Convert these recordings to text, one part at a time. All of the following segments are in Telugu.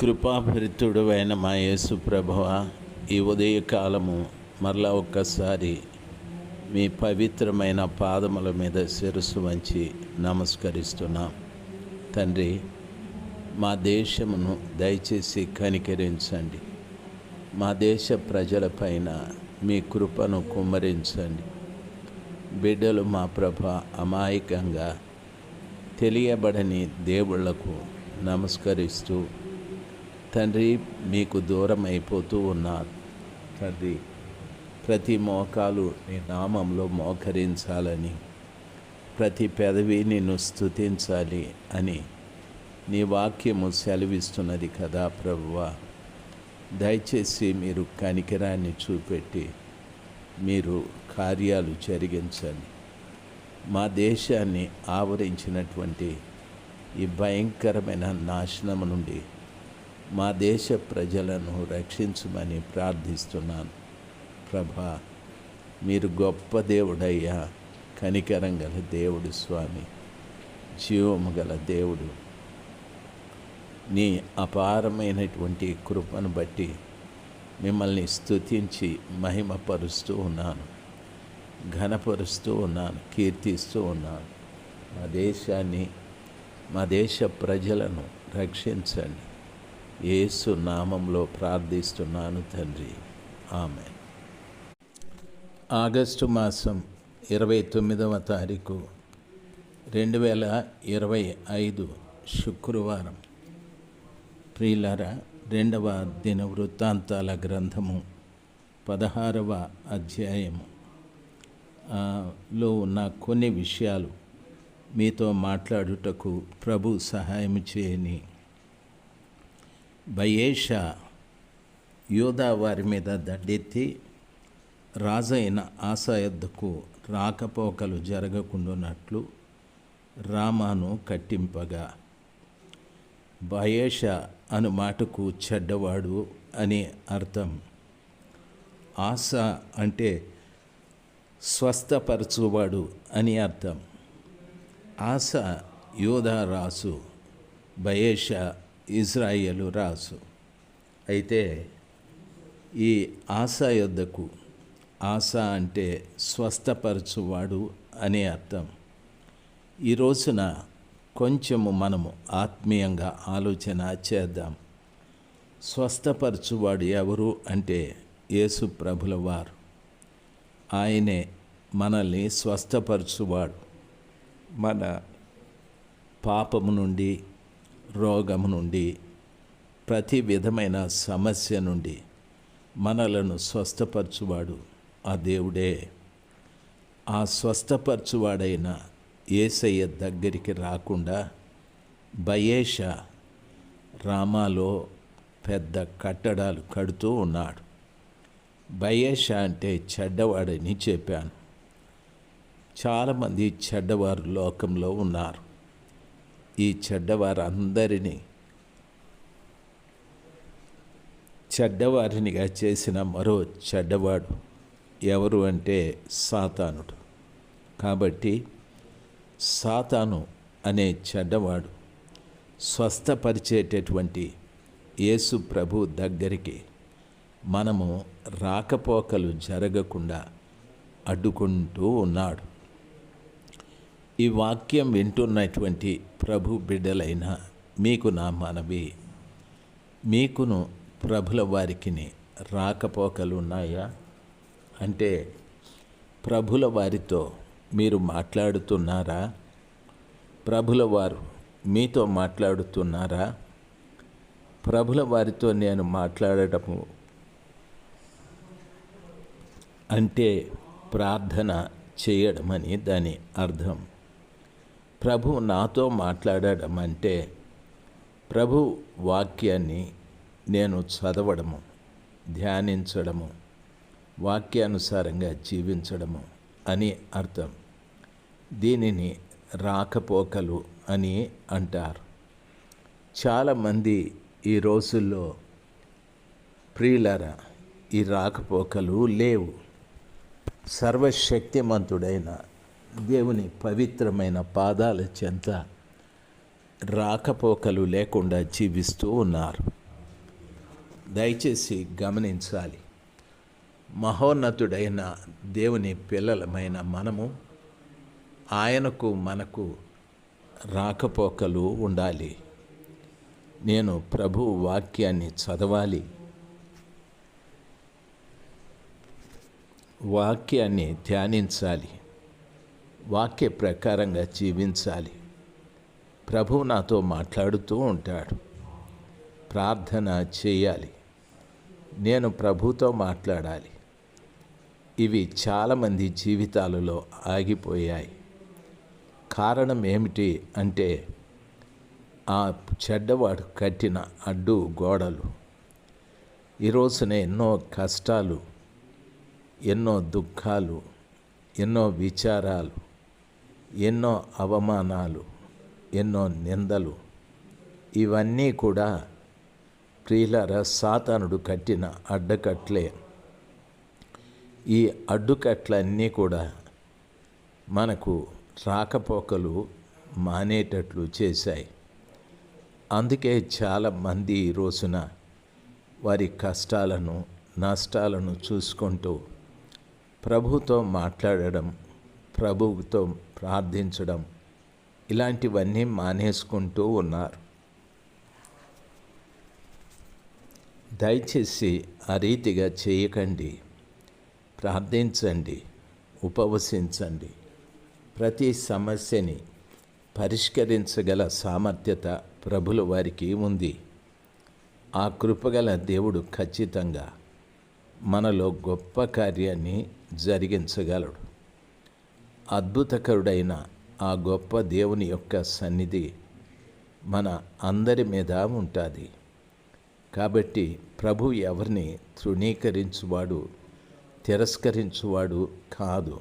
కృపాభరితుడు అయిన మా యేసు ప్రభువ ఈ ఉదయకాలము మరలా ఒక్కసారి మీ పవిత్రమైన పాదముల మీద శిరస్సు వంచి నమస్కరిస్తున్నాం. తండ్రి మా దేశమును దయచేసి కనికరించండి. మా దేశ ప్రజలపైన మీ కృపను కుమ్మరించండి. బిడ్డలు మా ప్రభ అమాయకంగా తెలియబడని దేవుళ్ళకు నమస్కరిస్తూ తండ్రి మీకు దూరం అయిపోతూ ఉన్నారు. తండ్రి ప్రతి మోకాలు నీ నామంలో మోకరించాలని ప్రతి పెదవి నిన్ను స్తుతించాలి అని నీ వాక్యము సెలవిస్తున్నది కదా ప్రభువ. దయచేసి మీరు కనికరాన్ని చూపెట్టి మీరు కార్యాలు జరిగించండి. మా దేశాన్ని ఆవరించినటువంటి ఈ భయంకరమైన నాశనం నుండి మా దేశ ప్రజలను రక్షించమని ప్రార్థిస్తున్నాను. ప్రభా మీరు గొప్ప దేవుడయ్యా కనికరం గల దేవుడు స్వామి జీవము గల దేవుడు. నీ అపారమైనటువంటి కృపను బట్టి మిమ్మల్ని స్తుతించి మహిమపరుస్తూ ఉన్నాను. ఘనపరుస్తూ ఉన్నాను కీర్తిస్తూ ఉన్నాను. మా దేశాన్ని మా దేశ ప్రజలను రక్షించండి. యేసు నామంలో ప్రార్థిస్తున్నాను తండ్రి. ఆమె ఆగస్టు మాసం ఇరవై తొమ్మిదవ తారీఖు రెండు వేల ఇరవై ఐదు శుక్రవారం. ప్రియులర రెండవ దిన వృత్తాంతాల గ్రంథము పదహారవ అధ్యాయము. లో ఉన్న కొన్ని విషయాలు మీతో మాట్లాడుటకు ప్రభు సహాయం చేయని బయేష యోధా వారి మీద దడ్డెత్తి రాజైన ఆశా రాకపోకలు జరగకుండానట్లు రామాను కట్టింపగా బయేష అను మాటకు చెడ్డవాడు అని అర్థం. ఆశ అంటే స్వస్థపరచువాడు అని అర్థం. ఆశ యోధా రాసు బయేష ఇజ్రాయేలు రాసు అయితే ఈ ఆశా యొద్దకు ఆశ అంటే స్వస్థపరచువాడు అనే అర్థం. ఈ రోజున కొంచెము మనము ఆత్మీయంగా ఆలోచన చేద్దాం. స్వస్థపరచువాడు ఎవరు అంటే యేసు ప్రభుల వారు. ఆయనే మనల్ని స్వస్థపరచువాడు. మన పాపము నుండి రోగము నుండి ప్రతి విధమైన సమస్య నుండి మనలను స్వస్థపరచువాడు ఆ దేవుడే. ఆ స్వస్థపరచువాడైన ఏసయ్య దగ్గరికి రాకుండా బయేష రామాలో పెద్ద కట్టడాలు కడుతూ ఉన్నాడు. బయేష అంటే చెడ్డవాడని చెప్పాను. చాలామంది చెడ్డవారు లోకంలో ఉన్నారు. ఈ చెడ్డవారందరినీ చెడ్డవారినిగా చేసిన మరో చెడ్డవాడు ఎవరు అంటే సాతానుడు. కాబట్టి సాతాను అనే చెడ్డవాడు స్వస్థపరిచేటటువంటి యేసు ప్రభు దగ్గరికి మనము రాకపోకలు జరగకుండా అడ్డుకుంటూ ఉన్నాడు. ఈ వాక్యం వింటున్నటువంటి ప్రభు బిడ్డలైన మీకు నా మనవి. మీకును ప్రభుల వారికిని రాకపోకలు ఉన్నాయా అంటే ప్రభుల వారితో మీరు మాట్లాడుతున్నారా? ప్రభుల వారు మీతో మాట్లాడుతున్నారా? ప్రభుల వారితో నేను మాట్లాడటము అంటే ప్రార్థన చేయడమని దాని అర్థం. ప్రభు నాతో మాట్లాడడం అంటే ప్రభు వాక్యాన్ని నేను చదవడము ధ్యానించడము వాక్యానుసారంగా జీవించడము అని అర్థం. దీనిని రాకపోకలు అని అంటారు. చాలామంది ఈ రోజుల్లో ప్రియులరా ఈ రాకపోకలు లేవు. సర్వశక్తిమంతుడైన దేవుని పవిత్రమైన పాదాల చెంత రాకపోకలు లేకుండా జీవిస్తూ ఉన్నారు. దయచేసి గమనించాలి. మహోన్నతుడైన దేవుని పిల్లలమైన మనము ఆయనకు మనకు రాకపోకలు ఉండాలి. నేను ప్రభు వాక్యాన్ని చదవాలి. వాక్యాన్ని ధ్యానించాలి. వాక్య ప్రకారంగా జీవించాలి. ప్రభు నాతో మాట్లాడుతూ ఉంటాడు. ప్రార్థన చేయాలి. నేను ప్రభుతో మాట్లాడాలి. ఇవి చాలామంది జీవితాలలో ఆగిపోయాయి. కారణం ఏమిటి అంటే ఆ చెడ్డవాడు కట్టిన అడ్డు గోడలు. ఈ రోజున ఎన్నో కష్టాలు ఎన్నో దుఃఖాలు ఎన్నో విచారాలు ఎన్నో అవమానాలు ఎన్నో నిందలు ఇవన్నీ కూడా ప్రియులర సాతానుడు కట్టిన అడ్డకట్లే. ఈ అడ్డుకట్లన్నీ కూడా మనకు రాకపోకలు మానేటట్లు చేశాయి. అందుకే చాలామంది ఈ రోజున వారి కష్టాలను నష్టాలను చూసుకుంటూ ప్రభుతో మాట్లాడడం ప్రభువుతో ప్రార్థించడం. ఇలాంటివన్నీ మానేసుకుంటూ ఉన్నారు. దయచేసి ఆ రీతిగా చేయకండి. ప్రార్థించండి. ఉపవసించండి. ప్రతి సమస్యని పరిష్కరించగల సామర్థ్యత ప్రభుల వారికి ఉంది. ఆ కృపగల దేవుడు ఖచ్చితంగా మనలో గొప్ప కార్యాన్ని జరిగించగలడు. అద్భుతకరుడైన ఆ గొప్ప దేవుని యొక్క సన్నిధి మన అందరి మీద ఉంటుంది. కాబట్టి ప్రభు ఎవరిని తృణీకరించువాడు తిరస్కరించువాడు కాదు.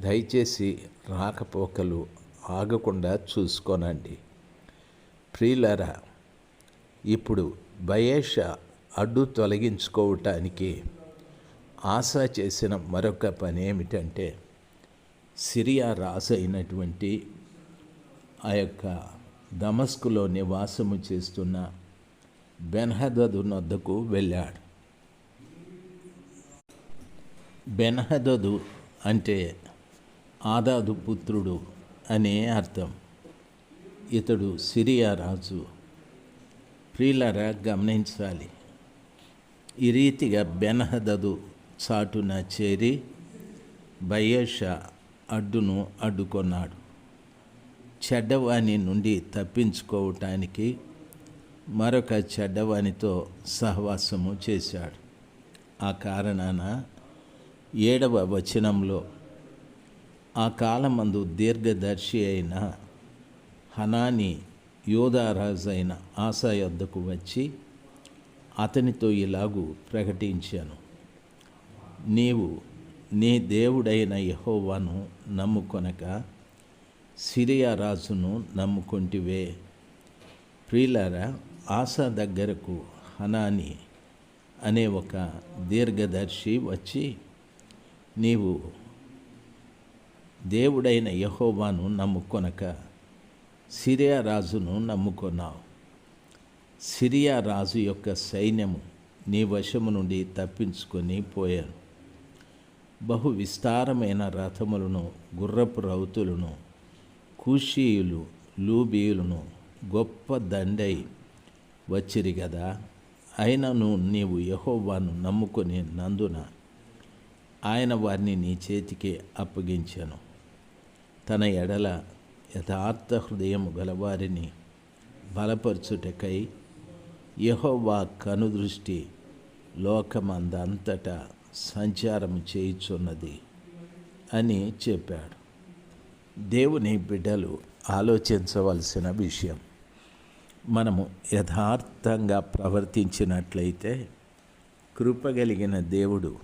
దయచేసి రాకపోకలు ఆగకుండా చూసుకోనండి. ప్రియులరా ఇప్పుడు బయేష అడ్డు తొలగించుకోవటానికి ఆశ చేసిన మరొక పని ఏమిటంటే సిరియా రాజు అయినటువంటి ఆ యొక్క దమస్కులో నివాసము చేస్తున్న బెన్హదదు వద్దకు వెళ్ళాడు. బెన్హదదు అంటే ఆదాదు పుత్రుడు అనే అర్థం. ఇతడు సిరియా రాజు. ప్రియులరా గమనించాలి. ఈ రీతిగా బెన్హదదు చాటున చేరి బయేషా అడ్డును అడ్డుకొన్నాడు. చెడ్డవాణి నుండి తప్పించుకోవటానికి మరొక చెడ్డవానితో సహవాసము చేశాడు. ఆ కారణాన ఏడవ వచనంలో ఆ కాలమందు దీర్ఘదర్శి అయిన హనాని యోధారాజు అయిన ఆశా యొద్దకు వచ్చి అతనితో ఇలాగూ ప్రకటించాను. నీవు నీ దేవుడైన యహోవాను నమ్ముకొనక సిరియా రాజును నమ్ముకొంటివే. ప్రియులారా ఆశ దగ్గరకు హనాని అనే ఒక దీర్ఘదర్శి వచ్చి నీవు దేవుడైన యహోవాను నమ్ముకొనక సిరియా రాజును నమ్ముకున్నావు. సిరియా రాజు యొక్క సైన్యము నీ వశము నుండి తప్పించుకొని పోయాను. బహు విస్తారమైన రథములను గుర్రపు రౌతులను కూషీయులు లూబీయులను గొప్ప దండై వచ్చిరి కదా అయినను నీవు యహోవాను నమ్ముకొని నందున ఆయన వారిని నీ చేతికి అప్పగించాను. తన ఎడల యథార్థ హృదయము గలవారిని బలపరచుటకై యహోవా కనుదృష్టి లోకమందంతటా సంచారం చేయుచున్నది అని చెప్పాడు. దేవుని బిడ్డలు ఆలోచించవలసిన విషయం. మనము యథార్థంగా ప్రవర్తించినట్లయితే కృపగలిగిన దేవుడు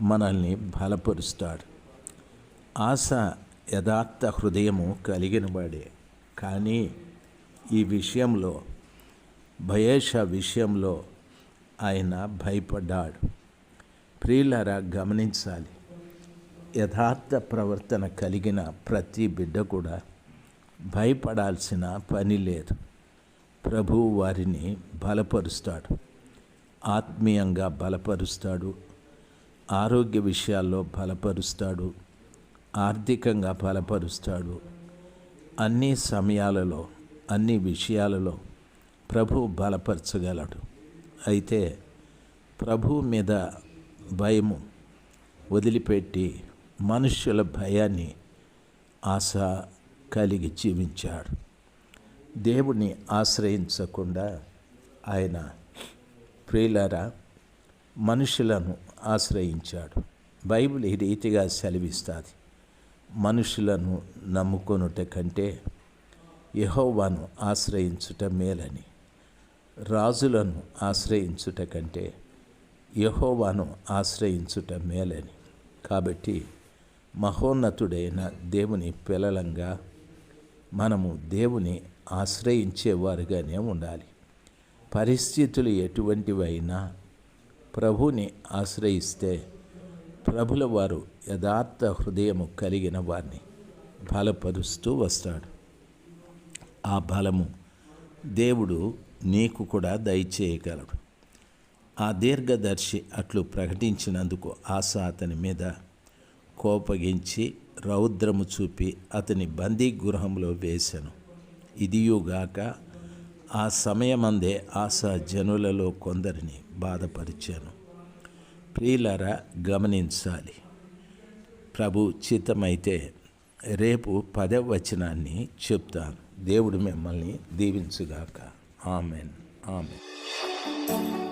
మనల్ని బలపరుస్తాడు. ఆశ యథార్థ హృదయము కలిగిన వాడే కానీ ఈ విషయంలో భయేష విషయంలో ఆయన భయపడ్డాడు. ప్రియులారా గమనించాలి. యథార్థ ప్రవర్తన కలిగిన ప్రతి బిడ్డ కూడా భయపడాల్సిన పని లేదు. ప్రభు వారిని బలపరుస్తాడు. ఆత్మీయంగా బలపరుస్తాడు. ఆరోగ్య విషయాల్లో బలపరుస్తాడు. ఆర్థికంగా బలపరుస్తాడు. అన్ని సమయాలలో అన్ని విషయాలలో ప్రభు బలపరచగలడు. అయితే ప్రభు మీద భయము వదిలిపెట్టి మనుష్యుల భయాన్ని ఆశ కలిగి జీవించాడు. దేవుని ఆశ్రయించకుండా ఆయన ప్రియులరా మనుషులను ఆశ్రయించాడు. బైబిల్ ఈ రీతిగా సెలవిస్తుంది. మనుషులను నమ్ముకొనుట కంటే యహోవాను ఆశ్రయించుట మేలని రాజులను ఆశ్రయించుట కంటే యహోవాను ఆశ్రయించుట మేలని. కాబట్టి మహోన్నతుడైన దేవుని పిల్లలంగా మనము దేవుని ఆశ్రయించేవారుగానే ఉండాలి. పరిస్థితులు ఎటువంటివైనా ప్రభుని ఆశ్రయిస్తే ప్రభుల వారు యథార్థ హృదయము కలిగిన వారిని బలపరుస్తూ వస్తాడు. ఆ బలము దేవుడు నీకు కూడా దయచేయగలడు. ఆ దీర్ఘదర్శి అట్లు ప్రకటించినందుకు ఆశ అతని మీద కోపగించి రౌద్రము చూపి అతని బందీ గృహంలో వేశాను ఇదియుగాక ఆ సమయమందే ఆశ జనులలో కొందరిని బాధపరిచాను. ప్రియులరా గమనించాలి. ప్రభు చిత్తమైతే రేపు పదవ వచనాన్ని చెప్తాను. దేవుడు మిమ్మల్ని దీవించుగాక. ఆమెన్. ఆమెన్.